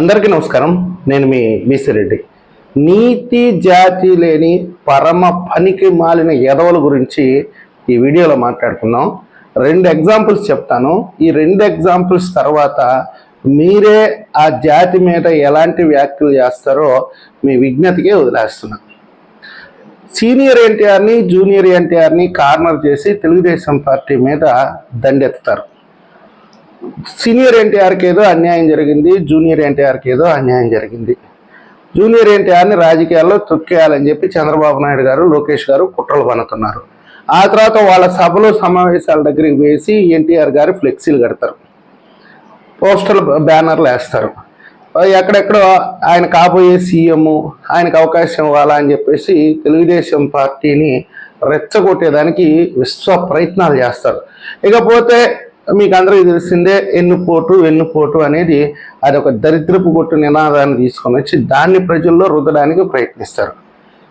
అందరికీ నమస్కారం. నేను మీ బీసిరెడ్డి. నీతి జాతి లేని పరమ పనికి మాలిన ఎదవల గురించి ఈ వీడియోలో మాట్లాడుకుందాం. రెండు ఎగ్జాంపుల్స్ చెప్తాను. ఈ రెండు ఎగ్జాంపుల్స్ తర్వాత మీరే ఆ జాతి మీద ఎలాంటి వ్యాఖ్యలు చేస్తారో మీ విజ్ఞతకే వదిలేస్తున్నా. సీనియర్ ఎన్టీఆర్ని జూనియర్ ఎన్టీఆర్ని కార్నర్ చేసి తెలుగుదేశం పార్టీ మీద దండెత్తుతారు. సీనియర్ ఎన్టీఆర్కి ఏదో అన్యాయం జరిగింది జూనియర్ ఎన్టీఆర్కి ఏదో అన్యాయం జరిగింది. జూనియర్ ఎన్టీఆర్ని రాజకీయాల్లో తొక్కేయాలని చెప్పి చంద్రబాబు నాయుడు గారు లోకేష్ గారు కుట్రలు పనుతున్నారు ఆ తర్వాత వాళ్ళ సభలో సమావేశాల దగ్గరికి వేసి ఎన్టీఆర్ గారు ఫ్లెక్సీలు కడతారు. పోస్టల్ బ్యానర్లు వేస్తారు. ఎక్కడెక్కడో ఆయన కాబోయే సీఎం ఆయనకు అవకాశం ఇవ్వాలా అని చెప్పేసి తెలుగుదేశం పార్టీని రెచ్చగొట్టేదానికి విశ్వ ప్రయత్నాలు చేస్తారు. ఇకపోతే మీకు అందరికీ తెలిసిందే ఎన్నుపోటు వెన్నుపోటు అనేది అది ఒక దరిద్రపు కొట్టు నినాదాన్ని తీసుకొని వచ్చి దాన్ని ప్రజల్లో రుద్దడానికి ప్రయత్నిస్తారు.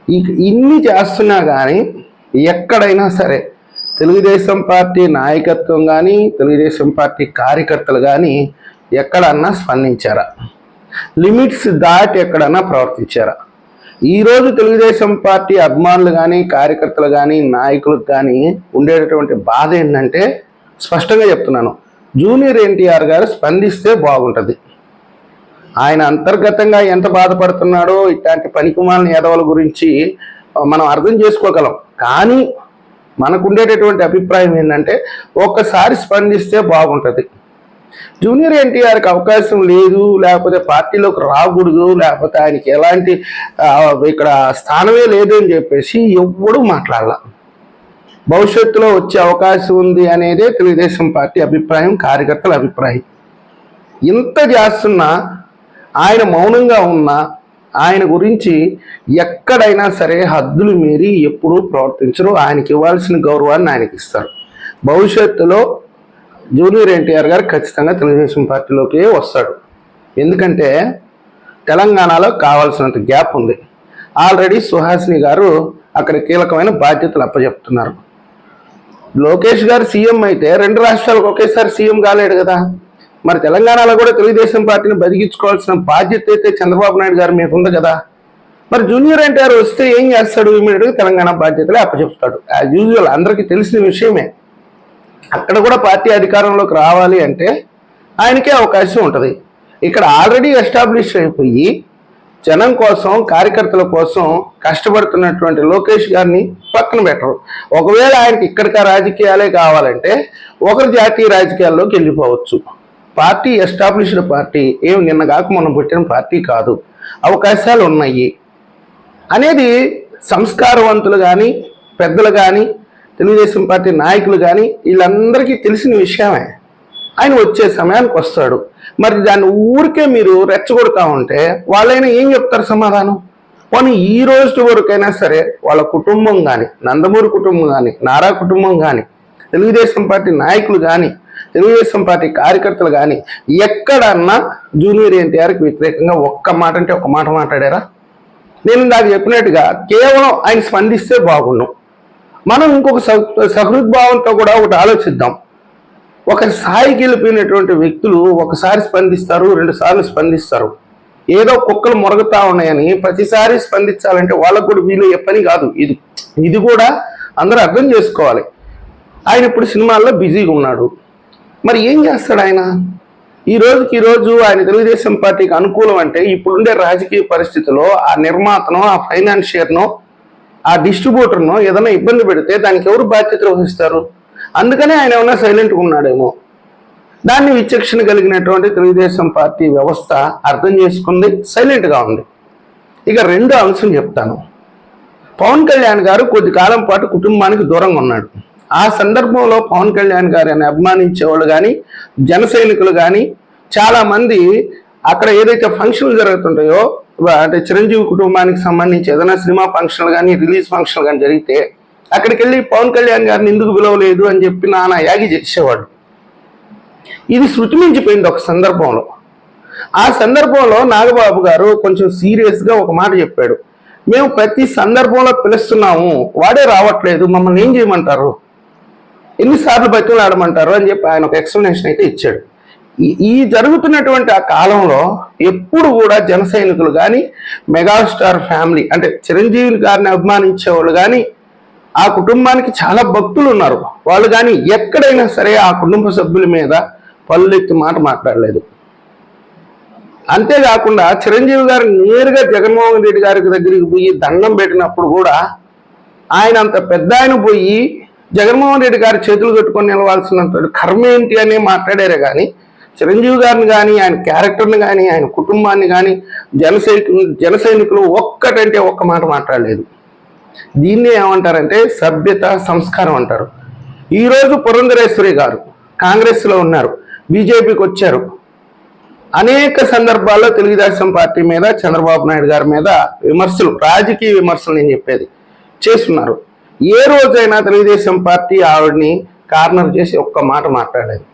ఇక ఇన్ని చేస్తున్నా కానీ ఎక్కడైనా సరే తెలుగుదేశం పార్టీ నాయకత్వం కానీ తెలుగుదేశం పార్టీ కార్యకర్తలు కానీ ఎక్కడన్నా స్పందించారా? లిమిట్స్ దాటి ఎక్కడన్నా ప్రవర్తించారా? ఈరోజు తెలుగుదేశం పార్టీ అభిమానులు కానీ కార్యకర్తలు కానీ నాయకులకు కానీ ఉండేటటువంటి బాధ ఏంటంటే స్పష్టంగా చెప్తున్నాను. జూనియర్ ఎన్టీఆర్ గారు స్పందిస్తే బాగుంటుంది. ఆయన అంతర్గతంగా ఎంత బాధపడుతున్నాడో ఇట్లాంటి పనికిమాలిన ఎదవల గురించి మనం అర్థం చేసుకోగలం. కానీ మనకుండేటటువంటి అభిప్రాయం ఏంటంటే ఒక్కసారి స్పందిస్తే బాగుంటుంది. జూనియర్ ఎన్టీఆర్కి అవకాశం లేదు లేకపోతే పార్టీలోకి రాకూడదు లేకపోతే ఆయనకి ఎలాంటి ఇక్కడ స్థానమే లేదు అని చెప్పేసి ఎవ్వడూ మాట్లాడాల. భవిష్యత్తులో వచ్చే అవకాశం ఉంది అనేదే తెలుగుదేశం పార్టీ అభిప్రాయం కార్యకర్తల అభిప్రాయం. ఇంత చేస్తున్నా ఆయన మౌనంగా ఉన్నా ఆయన గురించి ఎక్కడైనా సరే హద్దులు మీరి ఎప్పుడూ ప్రవర్తించరు. ఆయనకి ఇవ్వాల్సిన గౌరవాన్ని ఆయనకి ఇస్తారు. భవిష్యత్తులో జూనియర్ ఎన్టీఆర్ గారు ఖచ్చితంగా తెలుగుదేశం పార్టీలోకి వస్తాడు. ఎందుకంటే తెలంగాణలో కావాల్సినంత గ్యాప్ ఉంది. ఆల్రెడీ సుహాసిని గారు అక్కడ కీలకమైన బాధ్యతలు అప్పచెప్తున్నారు లోకేష్ గారు సీఎం అయితే రెండు రాష్ట్రాలకు ఒకేసారి సీఎం కాలేడు కదా. మరి తెలంగాణలో కూడా తెలుగుదేశం పార్టీని బతికించుకోవాల్సిన బాధ్యత అయితే చంద్రబాబు నాయుడు గారి మీద ఉంది కదా. మరి జూనియర్ ఎన్టీఆర్ వస్తే ఏం చేస్తాడు? ఇమీడియట్గా తెలంగాణ బాధ్యతలే అప్పచెప్తాడు. యాజ్ యూజువల్ అందరికీ తెలిసిన విషయమే. అక్కడ కూడా పార్టీ అధికారంలోకి రావాలి అంటే ఆయనకే అవకాశం ఉంటుంది. ఇక్కడ ఆల్రెడీ ఎస్టాబ్లిష్ అయిపోయి జనం కోసం కార్యకర్తల కోసం కష్టపడుతున్నటువంటి లోకేష్ గారిని పక్కన పెట్టరు. ఒకవేళ ఆయనకి ఇక్కడికి రాజకీయాలే కావాలంటే ఒకరు జాతీయ రాజకీయాల్లోకి వెళ్ళిపోవచ్చు పార్టీ ఎస్టాబ్లిష్డ్ పార్టీ ఏం నిన్న కాక మనం పుట్టిన పార్టీ కాదు. అవకాశాలు ఉన్నాయి. అనేది సంస్కారవంతులు కానీ పెద్దలు కానీ తెలుగుదేశం పార్టీ నాయకులు కానీ వీళ్ళందరికీ తెలిసిన విషయమే. ఆయన వచ్చే సమయానికి వస్తాడు. మరి దాన్ని ఊరికే మీరు రెచ్చగొడతా ఉంటే వాళ్ళైనా ఏం చెప్తారు సమాధానం? కానీ ఈ రోజు వరకైనా సరే వాళ్ళ కుటుంబం కానీ నందమూరి కుటుంబం కానీ నారా కుటుంబం కానీ తెలుగుదేశం పార్టీ నాయకులు కానీ తెలుగుదేశం పార్టీ కార్యకర్తలు కానీ ఎక్కడన్నా జూనియర్ ఎన్టీఆర్కి వ్యతిరేకంగా ఒక్క మాట అంటే ఒక మాట మాట్లాడారా? నేను ఇందాక చెప్పినట్టుగా కేవలం ఆయన స్పందిస్తే బాగుండు. మనం ఇంకొక సహ- సహృద్భావంతో కూడా ఒకటి ఆలోచిద్దాం. ఒక స్థాయికి వెళ్ళిపోయినటువంటి వ్యక్తులు ఒకసారి స్పందిస్తారు రెండు సార్లు స్పందిస్తారు. ఏదో కుక్కలు మొరగతా ఉన్నాయని ప్రతిసారి స్పందించాలంటే వాళ్ళకు కూడా వీలయ్యే పని కాదు ఇది. ఇది కూడా అందరూ అర్థం చేసుకోవాలి. ఆయన ఇప్పుడు సినిమాల్లో బిజీగా ఉన్నాడు. మరి ఏం చేస్తాడు ఆయన? ఈ రోజుకి ఈ రోజు ఆయన తెలుగుదేశం పార్టీకి అనుకూలం అంటే ఇప్పుడుండే రాజకీయ పరిస్థితిలో ఆ నిర్మాతను ఆ ఫైనాన్షియర్ను ఆ డిస్ట్రిబ్యూటర్ను ఏదైనా ఇబ్బంది పెడితే దానికి ఎవరు బాధ్యత వహిస్తారు? అందుకనే ఆయన ఏమన్నా సైలెంట్గా ఉన్నాడేమో. దాన్ని విచక్షణ కలిగినటువంటి తెలుగుదేశం పార్టీ వ్యవస్థ అర్థం చేసుకుంది సైలెంట్గా ఉంది. ఇక రెండో అంశం చెప్తాను. పవన్ కళ్యాణ్ గారు కొద్ది కాలం పాటు కుటుంబానికి దూరంగా ఉన్నాడు. ఆ సందర్భంలో పవన్ కళ్యాణ్ గారిని అభిమానించేవాళ్ళు కానీ జన సైనికులు కానీ చాలామంది అక్కడ ఏదైతే ఫంక్షన్లు జరుగుతుంటాయో అంటే చిరంజీవి కుటుంబానికి సంబంధించి ఏదైనా సినిమా ఫంక్షన్లు కానీ రిలీజ్ ఫంక్షన్లు కానీ జరిగితే అక్కడికి వెళ్ళి పవన్ కళ్యాణ్ గారిని ఎందుకు పిలవలేదు అని చెప్పి నాన్న యాగి చేసేవాడు. ఇది శృతి మించిపోయింది ఒక సందర్భంలో. ఆ సందర్భంలో నాగబాబు గారు కొంచెం సీరియస్గా ఒక మాట చెప్పాడు. మేము ప్రతి సందర్భంలో పిలుస్తున్నాము. వాడే రావట్లేదు. మమ్మల్ని ఏం చేయమంటారు? ఎన్నిసార్లు బతిమలు ఆడమంటారు? అని చెప్పి ఆయన ఒక ఎక్స్ప్లెనేషన్ అయితే ఇచ్చాడు. ఈ- ఈ జరుగుతున్నటువంటి ఆ కాలంలో ఎప్పుడు కూడా జన సైనికులు కానీ మెగాస్టార్ ఫ్యామిలీ అంటే చిరంజీవి గారిని అభిమానించే వాళ్ళు కానీ ఆ కుటుంబానికి చాలా భక్తులు ఉన్నారు. వాళ్ళు కానీ ఎక్కడైనా సరే ఆ కుటుంబ సభ్యుల మీద పళ్ళెత్తి మాట మాట్లాడలేదు. అంతేకాకుండా చిరంజీవి గారు నేరుగా జగన్మోహన్ రెడ్డి గారికి దగ్గరికి పోయి దండం పెట్టినప్పుడు కూడా ఆయన అంత పెద్ద ఆయన పోయి జగన్మోహన్ రెడ్డి గారి చేతులు కట్టుకొని నిలవాల్సినంత కర్మ ఏంటి అని మాట్లాడారే కానీ చిరంజీవి గారిని కానీ ఆయన క్యారెక్టర్ని కానీ ఆయన కుటుంబాన్ని కానీ జనసైని జనసైనికులు జన సైనికులు ఒక్కటంటే ఒక్క మాట మాట్లాడలేదు. దీన్ని ఏమంటారంటే సభ్యత సంస్కారం అంటారు. ఈరోజు పురంధరేశ్వరి గారు కాంగ్రెస్లో ఉన్నారు బీజేపీకి వచ్చారు. అనేక సందర్భాల్లో తెలుగుదేశం పార్టీ మీద చంద్రబాబు నాయుడు గారి మీద విమర్శలు రాజకీయ విమర్శలు నేను చెప్పేది చేస్తున్నారు. ఏ రోజైనా తెలుగుదేశం పార్టీ ఆవిడ్ని కార్నర్ చేసి ఒక్క మాట మాట్లాడేది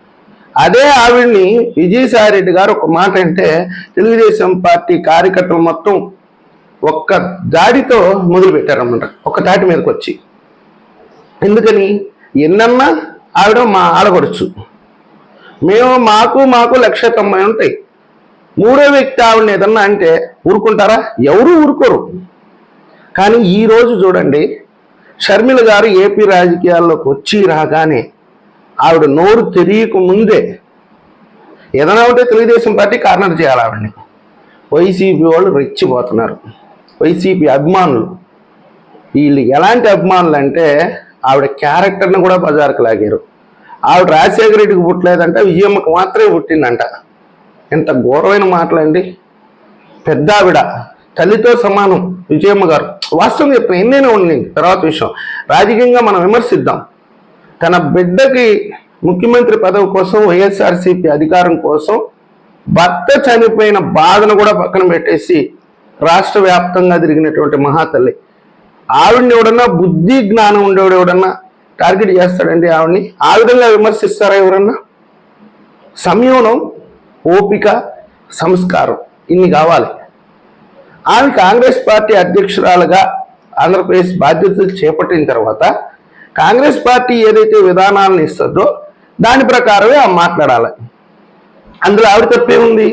అదే ఆవిడ్ని విజయసాయి రెడ్డి గారు ఒక మాట అంటే తెలుగుదేశం పార్టీ కార్యకర్తలు మొత్తం ఒక్క దాడితో మొదలు పెట్టారన్నమాట ఒక దాటి మీదకి వచ్చి ఎందుకని? ఎన్నన్నా ఆవిడ మా ఆడపడుచు. మేము మాకు మాకు లక్ష తొంభై ఉంటాయి. మూడో వ్యక్తి ఆవిడని ఏదన్నా అంటే ఊరుకుంటారా? ఎవరు ఊరుకోరు. కానీ ఈ రోజు చూడండి షర్మిల గారు ఏపీ రాజకీయాల్లోకి వచ్చి రాగానే ఆవిడ నోరు తెలియక ముందే ఏదైనా ఉంటే తెలుగుదేశం పార్టీ కార్నర్ చేయాలి ఆవిడని. వైసీపీ వాళ్ళు రెచ్చిపోతున్నారు. వైసీపీ అభిమానులు. వీళ్ళు ఎలాంటి అభిమానులు అంటే ఆవిడ క్యారెక్టర్ని కూడా బజార్కు లాగారు. ఆవిడ రాజశేఖర రెడ్డికి పుట్టలేదంట విజయమ్మకు మాత్రమే పుట్టిందంట. ఎంత ఘోరమైన మాటలండి. పెద్ద ఆవిడ తల్లితో సమానం విజయమ్మ గారు. వాస్తవం చెప్తాను ఎన్నైనా ఉండి తర్వాత విషయం రాజకీయంగా మనం విమర్శిద్దాం. తన బిడ్డకి ముఖ్యమంత్రి పదవి కోసం వైఎస్ఆర్సీపీ అధికారం కోసం భర్త చనిపోయిన బాధను కూడా పక్కన పెట్టేసి రాష్ట్ర వ్యాప్తంగా తిరిగినటువంటి మహాతల్లి. ఆవిడని ఎవడన్నా బుద్ధి జ్ఞానం ఉండేవాడు ఎవడన్నా టార్గెట్ చేస్తాడండి ఆవిడని ఆ విధంగా విమర్శిస్తారా ఎవరన్నా? సంయోనం ఓపిక సంస్కారం ఇన్ని కావాలి. ఆమె కాంగ్రెస్ పార్టీ అధ్యక్షురాలుగా ఆంధ్రప్రదేశ్ బాధ్యతలు చేపట్టిన తర్వాత కాంగ్రెస్ పార్టీ ఏదైతే విధానాలను ఇస్తుందో దాని ప్రకారమే ఆమె మాట్లాడాలి. అందులో ఆవిడ తప్పే ఉంది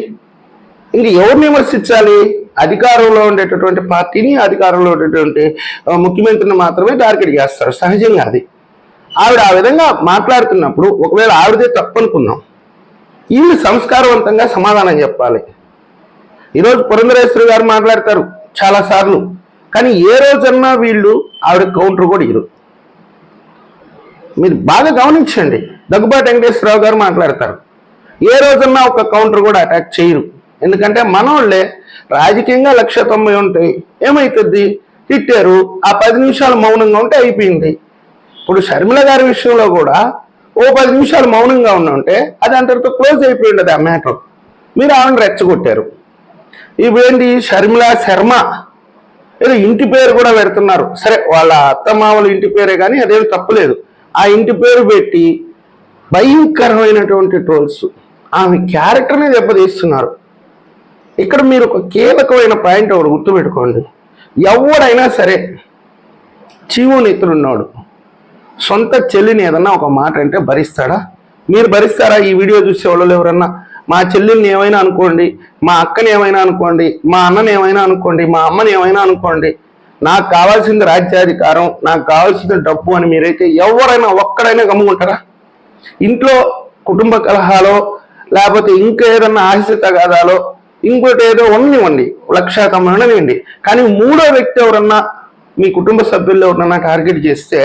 ఇంక ఎవరిని విమర్శించాలి? అధికారంలో ఉండేటటువంటి పార్టీని అధికారంలో ఉండేటువంటి ముఖ్యమంత్రిని మాత్రమే టార్గెట్ చేస్తారు సహజంగా అది. ఆవిడ ఆ విధంగా మాట్లాడుతున్నప్పుడు ఒకవేళ ఆవిడదే తప్పనుకున్నాం వీళ్ళు సంస్కారవంతంగా సమాధానం చెప్పాలి. ఈరోజు పురంధరేశ్వరి గారు మాట్లాడతారు చాలా సార్లు కానీ ఏ రోజన్నా వీళ్ళు ఆవిడ కౌంటర్ కూడా ఇరు మీరు బాగా గమనించండి దగ్గుబాటి వెంకటేశ్వరరావు గారు మాట్లాడతారు. ఏ రోజన్నా ఒక కౌంటర్ కూడా అటాక్ చేయరు. ఎందుకంటే మనోళ్ళే రాజకీయంగా లక్ష తొంభై ఉంటాయి. ఏమవుతుంది తిట్టారు. ఆ పది నిమిషాలు మౌనంగా ఉంటే అయిపోయింది. ఇప్పుడు షర్మిల గారి విషయంలో కూడా ఓ పది నిమిషాలు మౌనంగా ఉన్న ఉంటే అది అంతటితో క్లోజ్ అయిపోయి ఉండదు ఆ మ్యాటర్. మీరు ఆవిడ రెచ్చగొట్టారు. ఇవేంటి? షర్మిల శర్మ ఏదో ఇంటి పేరు కూడా పెడుతున్నారు. సరే వాళ్ళ అత్తమామల ఇంటి పేరే కానీ అదేం తప్పలేదు. ఆ ఇంటి పేరు పెట్టి భయంకరమైనటువంటి ట్రోల్స్. ఆమె క్యారెక్టర్ని దెబ్బతీస్తున్నారు. ఇక్కడ మీరు ఒక కీలకమైన పాయింట్ ఒకటి గుర్తుపెట్టుకోండి. ఎవడైనా సరే చీవు నెత్తులున్నాడు సొంత చెల్లిని ఏదన్నా ఒక మాట అంటే భరిస్తాడా? మీరు భరిస్తారా? ఈ వీడియో చూసే వాళ్ళు ఎవరన్నా? మా చెల్లెల్ని ఏమైనా అనుకోండి మా అక్కని ఏమైనా అనుకోండి మా అన్నని ఏమైనా అనుకోండి మా అమ్మని ఏమైనా అనుకోండి నాకు కావాల్సింది రాజ్యాధికారం నాకు కావాల్సింది డబ్బు అని మీరైతే ఎవరైనా ఒక్కడైనా గమ్ముకుంటారా? ఇంట్లో కుటుంబ కలహాలో లేకపోతే ఇంకా ఏదన్నా ఆశ తగాదాలో ఇంకోటి ఏదో ఉండనివ్వండి లక్ష తొంభై ఉండనివ్వండి కానీ మూడో వ్యక్తి ఎవరన్నా మీ కుటుంబ సభ్యుల్లో ఎవరన్నా టార్గెట్ చేస్తే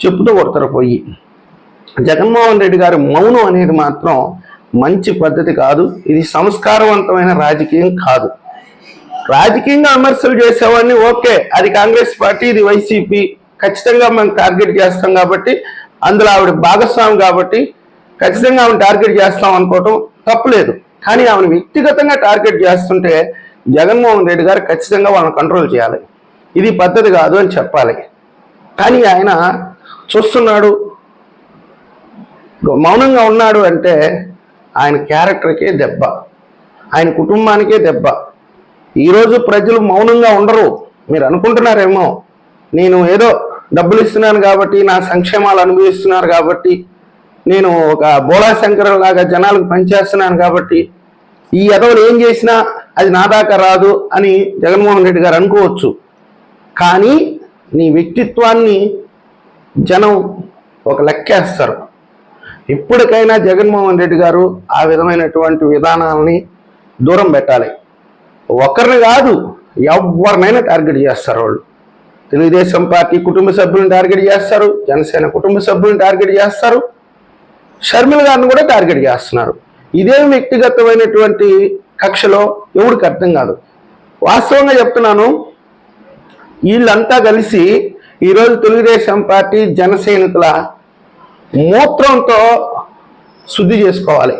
చెప్పుతూ కొడతారు పోయి. జగన్మోహన్ రెడ్డి గారి మౌనం అనేది మాత్రం మంచి పద్ధతి కాదు. ఇది సంస్కారవంతమైన రాజకీయం కాదు. రాజకీయంగా విమర్శలు చేసేవాడిని ఓకే అది కాంగ్రెస్ పార్టీ ఇది వైసీపీ. ఖచ్చితంగా మనం టార్గెట్ చేస్తాం కాబట్టి అందులో ఆవిడ భాగస్వామి కాబట్టి ఖచ్చితంగా ఆమె టార్గెట్ చేస్తాం అనుకోవటం తప్పులేదు కానీ ఆమెను వ్యక్తిగతంగా టార్గెట్ చేస్తుంటే జగన్మోహన్ రెడ్డి గారు ఖచ్చితంగా వాళ్ళని కంట్రోల్ చేయాలి. ఇది పద్ధతి కాదు అని చెప్పాలి. కానీ ఆయన చూస్తున్నాడు మౌనంగా ఉన్నాడు అంటే ఆయన క్యారెక్టర్కే దెబ్బ ఆయన కుటుంబానికే దెబ్బ. ఈరోజు ప్రజలు మౌనంగా ఉండరు. మీరు అనుకుంటున్నారేమో నేను ఏదో డబ్బులు ఇస్తున్నాను కాబట్టి నా సంక్షేమాలు అనుభవిస్తున్నారు కాబట్టి నేను ఒక బోళా శంకర్ లాగా జనాలకు పనిచేస్తున్నాను కాబట్టి ఈ ఎదవలు ఏం చేసినా అది నా దాకా రాదు అని జగన్మోహన్ రెడ్డి గారు అనుకోవచ్చు. కానీ నీ వ్యక్తిత్వాన్ని జనం ఒక లెక్కేస్తారు. ఇప్పటికైనా జగన్మోహన్ రెడ్డి గారు ఆ విధమైనటువంటి విధానాలని దూరం పెట్టాలి. ఒకరిని కాదు ఎవరినైనా టార్గెట్ చేస్తారు వాళ్ళు. తెలుగుదేశం పార్టీ కుటుంబ సభ్యులను టార్గెట్ చేస్తారు జనసేన కుటుంబ సభ్యులను టార్గెట్ చేస్తారు షర్మిల గారిని కూడా టార్గెట్ చేస్తున్నారు. ఇదేం వ్యక్తిగతమైనటువంటి కక్షలో ఎవరికి అర్థం కాదు. వాస్తవంగా చెప్తున్నాను వీళ్ళంతా కలిసి ఈరోజు తెలుగుదేశం పార్టీ జన సైనికుల మూత్రంతో శుద్ధి చేసుకోవాలి.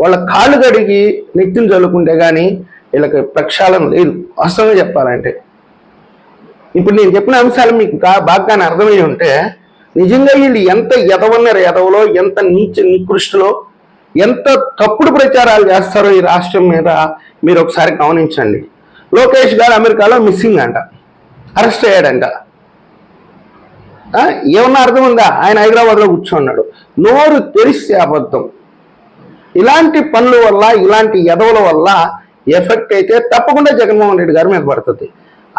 వాళ్ళ కాళ్ళు కడిగి నెత్తిని చల్లుకుంటే కానీ వీళ్ళకి ప్రక్షాళన లేదు. వాస్తవంగా చెప్పాలంటే. ఇప్పుడు నేను చెప్పిన అంశాలు మీకు బాగా బాగానే అర్థమై ఉంటే నిజంగా వీళ్ళు ఎంత ఎదవన్నారు ఎదవలో ఎంత నీచ నికృష్టిలో ఎంత తప్పుడు ప్రచారాలు చేస్తారో ఈ రాష్ట్రం మీద మీరు ఒకసారి గమనించండి. లోకేష్ గారు అమెరికాలో మిస్సింగ్ అంట అరెస్ట్ అయ్యాడంట. ఆ, ఏమన్నా అర్థం ఉందా? ఆయన హైదరాబాద్లో కూర్చున్నాడు. నోరు తెరిస్తే అబద్ధం. ఇలాంటి పనుల వల్ల ఇలాంటి ఎదవల వల్ల ఎఫెక్ట్ అయితే తప్పకుండా జగన్మోహన్ రెడ్డి గారి మీద పడుతుంది.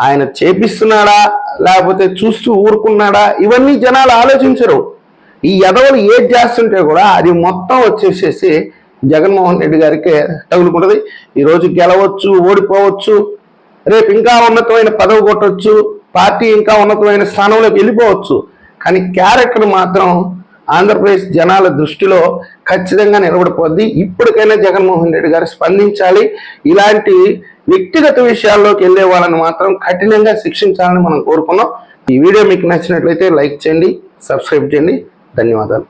ఆయన చేపిస్తున్నాడా లేకపోతే చూస్తూ ఊరుకున్నాడా? ఇవన్నీ జనాలు ఆలోచించరు. ఈ ఎదవలు ఏది చేస్తుంటే కూడా అది మొత్తం వచ్చేసేసి జగన్మోహన్ రెడ్డి గారికి తగులుకుంటుంది. ఈరోజు గెలవచ్చు ఓడిపోవచ్చు రేపు ఇంకా ఉన్నతమైన పదవి కొట్టవచ్చు పార్టీ ఇంకా ఉన్నతమైన స్థానంలోకి వెళ్ళిపోవచ్చు. కానీ క్యారెక్టర్ మాత్రం ఆంధ్రప్రదేశ్ జనాల దృష్టిలో ఖచ్చితంగా నిలబడిపోద్ది. ఇప్పటికైనా జగన్మోహన్ రెడ్డి గారు స్పందించాలి. ఇలాంటి వ్యక్తిగత విషయాల్లోకి వెళ్ళే వాళ్ళని మాత్రం కఠినంగా శిక్షించాలని మనం కోరుకున్నాం. ఈ వీడియో మీకు నచ్చినట్లయితే లైక్ చేయండి సబ్స్క్రైబ్ చేయండి. ధన్యవాదాలు.